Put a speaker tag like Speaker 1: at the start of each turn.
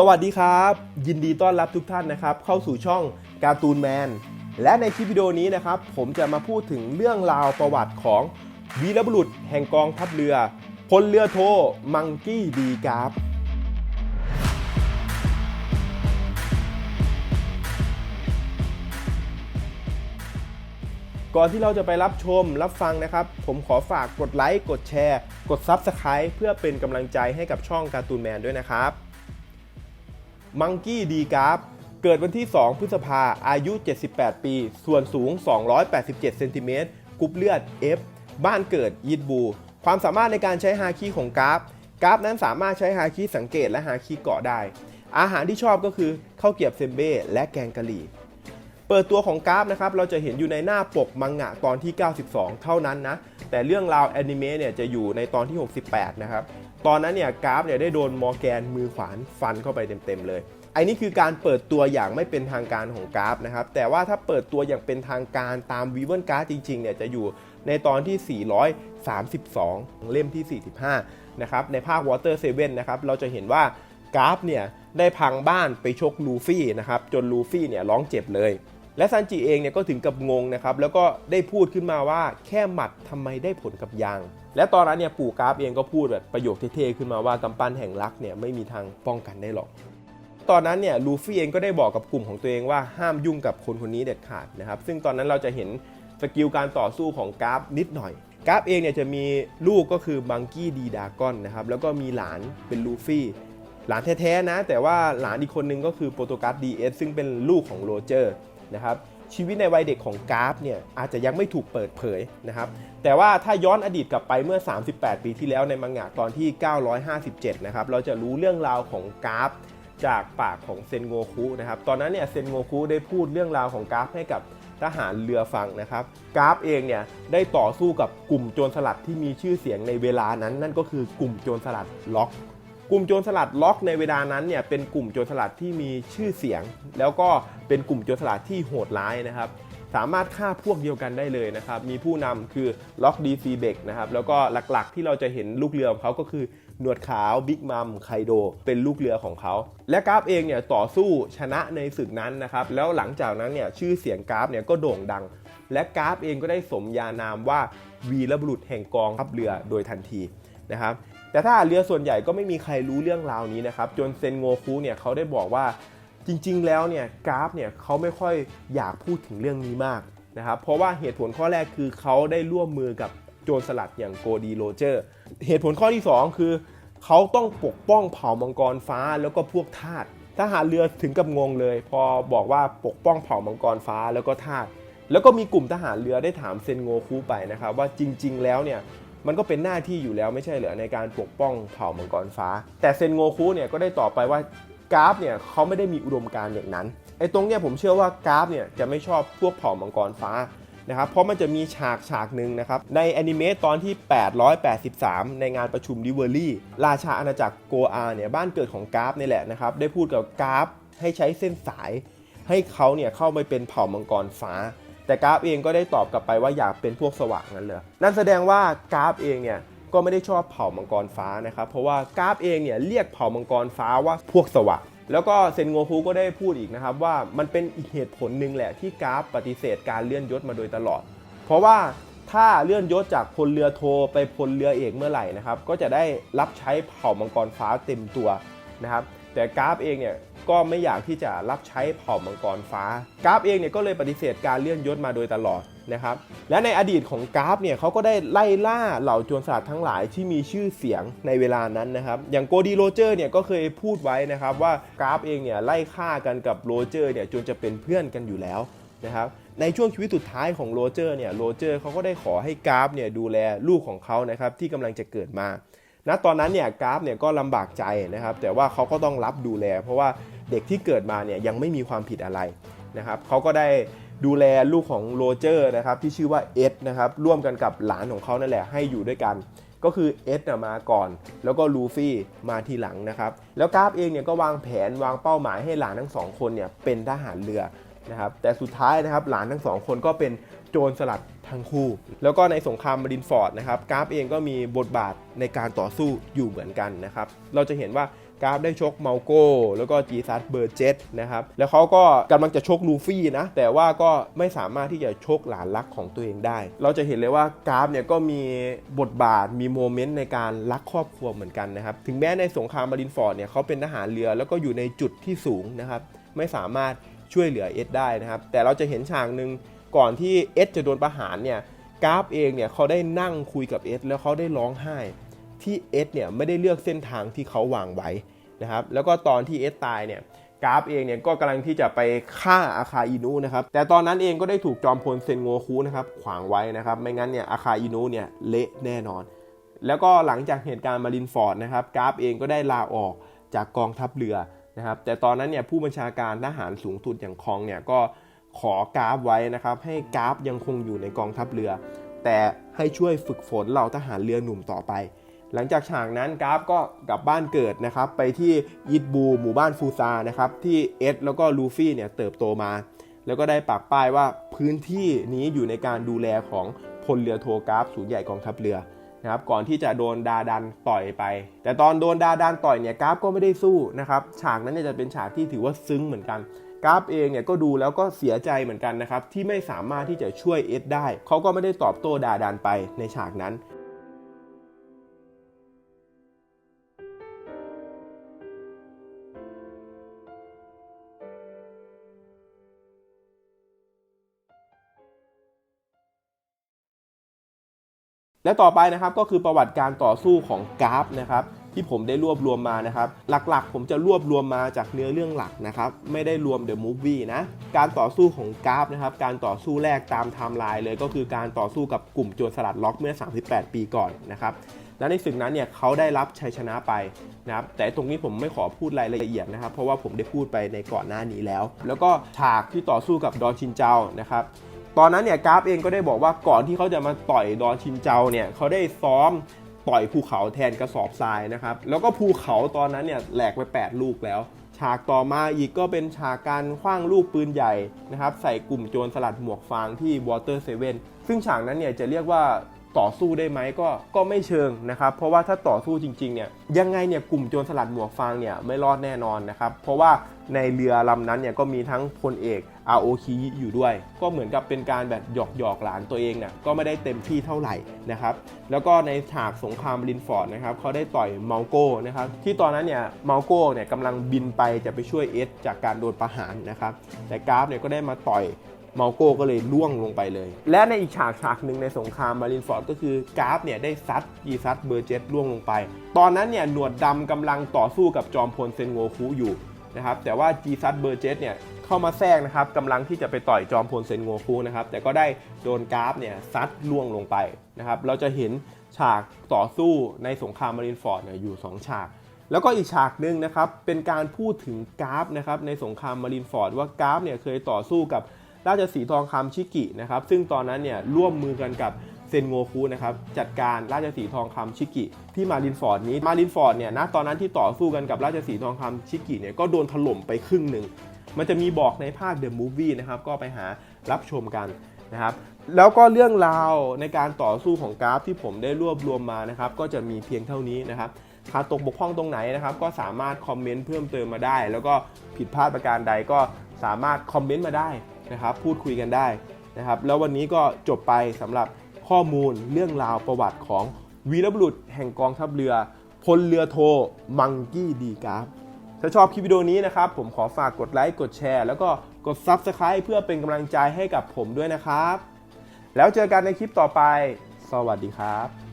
Speaker 1: สวัสดีครับ ยินดีต้อนรับทุกท่านนะครับ เข้าสู่ช่องการ์ตูนแมน และในคลิปวิดีโอนี้นะครับ ผมจะมาพูดถึงเรื่องราวประวัติของวีรบุรุษแห่งกองทัพเรือพลเรือโทมังกี้ดีกราฟก่อนที่เราจะไปรับชมรับฟังนะครับ ผมขอฝากกดไลค์ กดแชร์ กด Subscribe เพื่อเป็นกำลังใจให้กับช่องการ์ตูนแมนด้วยนะครับ มังกี้ดีกราฟเกิดวันที่ 2 พฤษภา อายุ 78 ปี ส่วนสูง 287 เซนติเมตรกรุ๊ปเลือด F บ้านเกิดยิดบู ความสามารถในการใช้ฮาคิของกราฟ กราฟนั้นสามารถใช้ฮาคิสังเกตและฮาคิเกาะได้ อาหารที่ชอบก็คือข้าวเกรียบเซมเบ้และแกงกะหรี่ เปิดตัวของกราฟนะครับ เราจะเห็นอยู่ในหน้าปกมังงะตอนที่ 92 เท่านั้นนะ แต่เรื่องราวแอนิเมะเนี่ยจะอยู่ในตอนที่ 68 นะครับ ตอนนั้นเนี่ยกราฟเนี่ยได้โดนมอร์แกนมือขวานฟันเข้าไปเต็มๆเลยไอ้นี่คือการเปิดตัวอย่างไม่เป็นทางการของกราฟนะครับ แต่ว่าถ้าเปิดตัวอย่างเป็นทางการตามวีเวิร์กร์ดจริงๆเนี่ยจะอยู่ในตอนที่ 432 เล่มที่ 45 นะครับ ในภาค Water 7นะครับ เราจะเห็นว่ากราฟเนี่ยได้พังบ้านไปชกลูฟี่นะครับ จนลูฟี่เนี่ยร้องเจ็บเลย และซันจิเองเนี่ยก็ถึงกับงงนะครับ แล้วก็ได้พูดขึ้นมาว่าแค่หมัดทำไมได้ผลกับยาง และตอนนั้นเนี่ยปู่กราฟเองก็พูดแบบประโยคเท่ๆขึ้นมาว่ากำปั้นแห่งรักเนี่ยไม่มีทางป้องกันได้หรอก ตอนนั้นเนี่ยลูฟี่เองก็ได้บอกกับกลุ่มของตัวเองว่าห้ามยุ่งกับคนคนนี้เด็ดขาดนะครับ ซึ่งตอนนั้นเราจะเห็นสกิลการต่อสู้ของกราฟนิดหน่อยกราฟเองเนี่ยจะมีลูกก็คือบังกี้ดีดากอนนะครับแล้วก็มีหลานเป็นลูฟี่หลานแท้ๆนะ แต่ว่าหลานอีกคนนึงก็คือโปรโตกัสดีเอสซึ่งเป็นลูกของโรเจอร์ นะครับชีวิตในวัยเด็กของกราฟเนี่ยอาจจะยังไม่ถูกเปิดเผยนะครับแต่ว่าถ้าย้อนอดีตกลับไปเมื่อ 38 ปีที่แล้วในมังงะตอนที่ 957 นะครับเราจะรู้เรื่องราวของกราฟจากปากของเซนโงคุนะครับตอนนั้นเนี่ยเซนโงคุได้พูดเรื่องราวของกราฟให้กับทหารเรือฟังนะครับกราฟเองเนี่ยได้ต่อสู้กับกลุ่มโจรสลัดที่มีชื่อเสียงในเวลานั้น นั่นก็คือกลุ่มโจรสลัดล็อก กลุ่มโจรสลัดล็อกในเวลานั้นเนี่ยเป็นกลุ่มโจรสลัดที่มีชื่อเสียง แล้วก็เป็นกลุ่มโจรสลัดที่โหดร้ายนะครับ สามารถฆ่าพวกเดียวกันได้เลยนะครับ มีผู้นำคือล็อกดีซีเบกนะครับแล้วก็หลักๆที่เราจะเห็นลูกเรือของเขาก็คือหนวดขาวบิ๊กมัมไคโดเป็นลูกเรือของเขา และกราฟเองเนี่ยต่อสู้ชนะในศึกนั้นนะครับแล้วหลังจากนั้นเนี่ยชื่อเสียงกราฟเนี่ยก็โด่งดัง และกราฟเองก็ได้สมญานามว่าวีรบุรุษแห่งกองทัพเรือโดยทันทีนะครับ แต่ถ้าเรือส่วนใหญ่ก็ไม่มีใครรู้เรื่องราวนี้นะครับจนเซนโงคุเนี่ยเขาได้บอกว่าจริง ๆ แล้วเนี่ยกราฟเนี่ยเขาไม่ค่อยอยากพูดถึงเรื่องนี้มากนะครับเพราะว่าเหตุผลข้อแรกคือเขาได้ร่วมมือกับโจรสลัดอย่างโกดีโรเจอร์ เหตุผลข้อที่ 2 คือ เขาต้องปกป้องเผ่ามังกรฟ้าแล้วก็พวกทาสทหารเรือถึงกับงงเลย พอบอกว่าปกป้องเผ่ามังกรฟ้าแล้วก็ทาสแล้วก็มีกลุ่มทหารเรือได้ถามเซนโงคุไปนะครับว่าจริง ๆ แล้วเนี่ย มันก็เป็นหน้าที่อยู่แล้วไม่ใช่เหรอในการปกป้องเผ่ามังกรฟ้า แต่เซนโงคุเนี่ยก็ได้ตอบไปว่ากราฟเนี่ยเขาไม่ได้มีอุดมการณ์อย่างนั้นไอ้ตรงเนี่ยผมเชื่อว่ากราฟเนี่ยจะไม่ชอบพวกเผ่ามังกรฟ้านะครับเพราะมันจะมีฉากฉากหนึ่งนะครับในแอนิเมตตอนที่ 883 ในงานประชุมดิเวอรี่ราชาอาณาจักรโกอาเนี่ยบ้านเกิดของกราฟนี่แหละนะครับได้พูดกับกราฟให้ใช้เส้นสาย ให้เขาเนี่ยเข้าไปเป็นเผ่ามังกรฟ้า แต่กราฟเองก็ได้ตอบกลับไปว่าอยากเป็นพวกสว่างนั่นเลยนั่นแสดงว่ากราฟเองเนี่ยก็ไม่ได้ชอบเผ่ามังกรฟ้านะครับเพราะว่ากราฟเองเนี่ยเรียกเผ่ามังกรฟ้าว่าพวกสว่างแล้วก็เซนโงคูก็ได้พูดอีกนะครับว่ามันเป็นอีกเหตุผลหนึ่งแหละที่กราฟปฏิเสธการเลื่อนยศมาโดยตลอด เพราะว่าถ้าเลื่อนยศจากพลเรือโทไปพลเรือเอกเมื่อไหร่นะครับก็จะได้รับใช้เผ่ามังกรฟ้าเต็มตัวนะครับแต่กราฟเองเนี่ย ก็ไม่อยากที่จะรับใช้เผ่ามังกรฟ้า กราฟเองเนี่ยก็เลยปฏิเสธการเลื่อนยศมาโดยตลอดนะครับและในอดีตของกราฟเนี่ยเขาก็ได้ไล่ล่าเหล่าโจรสลัดทั้งหลายที่มีชื่อเสียงในเวลานั้นนะครับอย่างโกดีโรเจอร์เนี่ยก็เคยพูดไว้นะครับว่ากราฟเองเนี่ยไล่ฆ่ากันกับโรเจอร์เนี่ยจนจะเป็นเพื่อนกันอยู่แล้วนะครับในช่วงชีวิตสุดท้ายของโรเจอร์เนี่ยโรเจอร์เขาก็ได้ขอให้กราฟเนี่ยดูแลลูกของเขานะครับที่กำลังจะเกิดมา ณตอนนั้นเนี่ยกราฟเนี่ยก็ลำบากใจนะครับ แต่ว่าเขาก็ต้องรับดูแล เพราะว่าเด็กที่เกิดมาเนี่ยยังไม่มีความผิดอะไรนะครับเขาก็ได้ดูแลลูกของโรเจอร์นะครับที่ชื่อว่าเอ็ดนะครับร่วมกันกับหลานของเขานั่นแหละให้อยู่ด้วยกัน ก็คือเอ็ดมาก่อน แล้วก็ลูฟี่มาทีหลังนะครับ แล้วกราฟเองเนี่ยก็วางแผนวางเป้าหมายให้หลานทั้งสองคนเนี่ยเป็นทหารเรือนะครับแต่สุดท้ายนะครับหลานทั้งสองคนก็เป็น โจรสลัดทั้งคู่ แล้วก็ในสงครามมารินฟอร์ดนะครับกราฟเองก็มีบทบาทในการต่อสู้อยู่เหมือนกันนะครับเราจะเห็นว่ากราฟได้ชกเมาโก้แล้วก็จีซัสเบอร์เจ็ตนะครับแล้วเขาก็กำลังจะชกลูฟี่นะแต่ว่าก็ไม่สามารถที่จะชกหลานรักของตัวเองได้ เราจะเห็นเลยว่ากราฟเนี่ยก็มีบทบาทมีโมเมนต์ในการรักครอบครัวเหมือนกันนะครับถึงแม้ในสงครามมารินฟอร์ดเนี่ยเขาเป็นทหารเรือแล้วก็อยู่ในจุดที่สูงนะครับไม่สามารถช่วยเหลือเอสได้นะครับแต่เราจะเห็นฉากหนึ่ง ก่อนที่เอสจะโดนประหารเนี่ยกราฟเองเนี่ยเขาได้นั่งคุยกับเอสแล้วเขาได้ร้องไห้ ที่เอสเนี่ยไม่ได้เลือกเส้นทางที่เขาวางไว้นะครับแล้วก็ตอนที่เอสตายเนี่ยกราฟเองเนี่ยก็กำลังที่จะไปฆ่าอาคาอินุนะครับแต่ตอนนั้นเองก็ได้ถูกจอมพลเซนโงคุนะครับขวางไว้นะครับไม่งั้นเนี่ยอาคาอินุเนี่ยเละแน่นอน แล้วก็หลังจากเหตุการณ์มารินฟอร์ดนะครับกราฟเองก็ได้ลาออกจากกองทัพเรือนะครับแต่ตอนนั้นเนี่ยผู้บัญชาการทหารสูงสุดอย่างคองเนี่ยก็ ขอกราฟไว้นะครับให้กราฟยังคงอยู่ในกองทัพเรือ แต่ให้ช่วยฝึกฝนเหล่าทหารเรือหนุ่มต่อไป หลังจากฉากนั้นกราฟก็กลับบ้านเกิดนะครับไปที่ยิตบูหมู่บ้านฟูซานะครับที่เอ็ดแล้วก็ลูฟี่เนี่ยเติบโตมา แล้วก็ได้ปักป้ายว่าพื้นที่นี้อยู่ในการดูแลของพลเรือโทกราฟศูนย์ใหญ่กองทัพเรือนะครับก่อนที่จะโดนดาดันต่อยไป แต่ตอนโดนดาดันต่อยเนี่ยกราฟก็ไม่ได้สู้นะครับฉากนั้นเนี่ยจะเป็นฉากที่ถือว่าซึ้งเหมือนกัน กราฟเองเนี่ยก็ดูแล้วก็เสียใจเหมือนกันนะครับ ที่ไม่สามารถที่จะช่วยเอ็ดได้ เขาก็ไม่ได้ตอบโต้ดาดันไปในฉากนั้นและต่อไปนะครับก็คือประวัติการต่อสู้ของกราฟนะครับ ที่ผมได้รวบรวมมานะครับหลักๆ ผมจะรวบรวมมาจากเนื้อเรื่องหลักนะครับไม่ได้รวมเดอะมูฟวี่นะการต่อสู้ของกราฟนะครับการต่อสู้แรกตามไทม์ไลน์เลยก็คือการต่อสู้กับกลุ่มโจรสลัดล็อกเมื่อ 38 ปีก่อนนะครับและในศึกนั้นเนี่ยเขาได้รับชัยชนะไปนะครับแต่ตรงนี้ผมไม่ขอพูดรายละเอียดนะครับ เพราะว่าผมได้พูดไปในก่อนหน้านี้แล้ว แล้วก็ฉากที่ต่อสู้กับดอนชินเจ้านะครับตอนนั้นเนี่ยกราฟเองก็ได้บอกว่าก่อนที่เขาจะมาต่อยดอนชินเจ้าเนี่ยเขาได้ซ้อม ต่อยภูเขาแทนกระสอบทรายนะครับ แล้วก็ภูเขาตอนนั้นเนี่ยแหลกไป 8 ลูกแล้ว ฉากต่อมาอีกก็เป็นฉากการคว้างลูกปืนใหญ่นะครับ ใส่กลุ่มโจรสลัดหมวกฟางที่วอเตอร์เซเว่นซึ่งฉากนั้นเนี่ยจะเรียกว่า ต่อสู้ได้ไหมก็ก็ไม่เชิงนะครับ เพราะว่าถ้าต่อสู้จริงๆเนี่ยยังไงเนี่ยกลุ่มโจรสลัดหมวกฟางเนี่ยไม่รอดแน่นอนนะครับ เพราะว่าในเรือลำนั้นเนี่ยก็มีทั้งพลเอกอาโอคิอยู่ด้วย ก็เหมือนกับเป็นการแบบหยอกหยอกหลานตัวเองเนี่ยก็ไม่ได้เต็มที่เท่าไหร่นะครับ แล้วก็ในฉากสงครามลินฟอร์ดนะครับเขาได้ต่อยเมาโก้นะครับที่ตอนนั้นเนี่ยเมาโก้เนี่ยกำลังบินไปจะไปช่วยเอสจากการโดนประหารนะครับแต่กราฟเนี่ยก็ได้มาต่อย มาโก้ก็เลยล่วงลงไปเลย และในอีกฉากฉากหนึ่งในสงครามมารินฟอร์ดก็คือกราฟเนี่ยได้ซัดกีซัดเบอร์เจ็ตล่วงลงไป ตอนนั้นเนี่ยหนวดดำกำลังต่อสู้กับจอมพลเซนโงคุอยู่นะครับแต่ว่าจีซัดเบอร์เจ็ตเนี่ยเข้ามาแทรกนะครับกำลังที่จะไปต่อยจอมพลเซนโงคุนะครับแต่ก็ได้โดนกราฟเนี่ยซัดล่วงลงไปนะครับเราจะเห็นฉากต่อสู้ในสงครามมารินฟอร์ดเนี่ยอยู่สองฉากแล้วก็อีกฉากหนึ่งนะครับเป็นการพูดถึงกราฟนะครับในสงครามมารินฟอร์ดว่ากราฟเนี่ยเคยต่อสู้กับ ราชสีทองคำชิกินะครับซึ่งตอนนั้นเนี่ยร่วมมือกันกับเซนโงคุนะครับจัดการราชสีทองคำชิกิ ที่มารินฟอร์ดนี้มารินฟอร์ดเนี่ยนะตอนนั้นที่ต่อสู้กันกับราชสีทองคำชิกิเนี่ยก็โดนถล่มไปครึ่งหนึ่ง มันจะมีบอกในภาค The Movie นะครับก็ไปหารับชมกันนะครับแล้วก็เรื่องราวในการต่อสู้ของกราฟที่ผมได้รวบรวมมานะครับก็จะมีเพียงเท่านี้นะครับขาดตกบกพร่องตรงไหนนะครับก็สามารถคอมเมนต์เพิ่มเติมมาได้ แล้วก็ผิดพลาดประการใดก็สามารถคอมเมนต์มาได้ นะครับพูดคุยกันได้นะครับแล้ววันนี้ก็จบไปสำหรับข้อมูลเรื่องราวประวัติของวีรบุรุษแห่งกองทัพเรือพลเรือโทมังกี้ดีกราฟถ้าชอบคลิปวิดีโอนี้นะครับ ผมขอฝากกดไลค์กดแชร์ แล้วก็กด Subscribe เพื่อเป็นกำลังใจให้กับผมด้วยนะครับ แล้วเจอกันในคลิปต่อไป สวัสดีครับ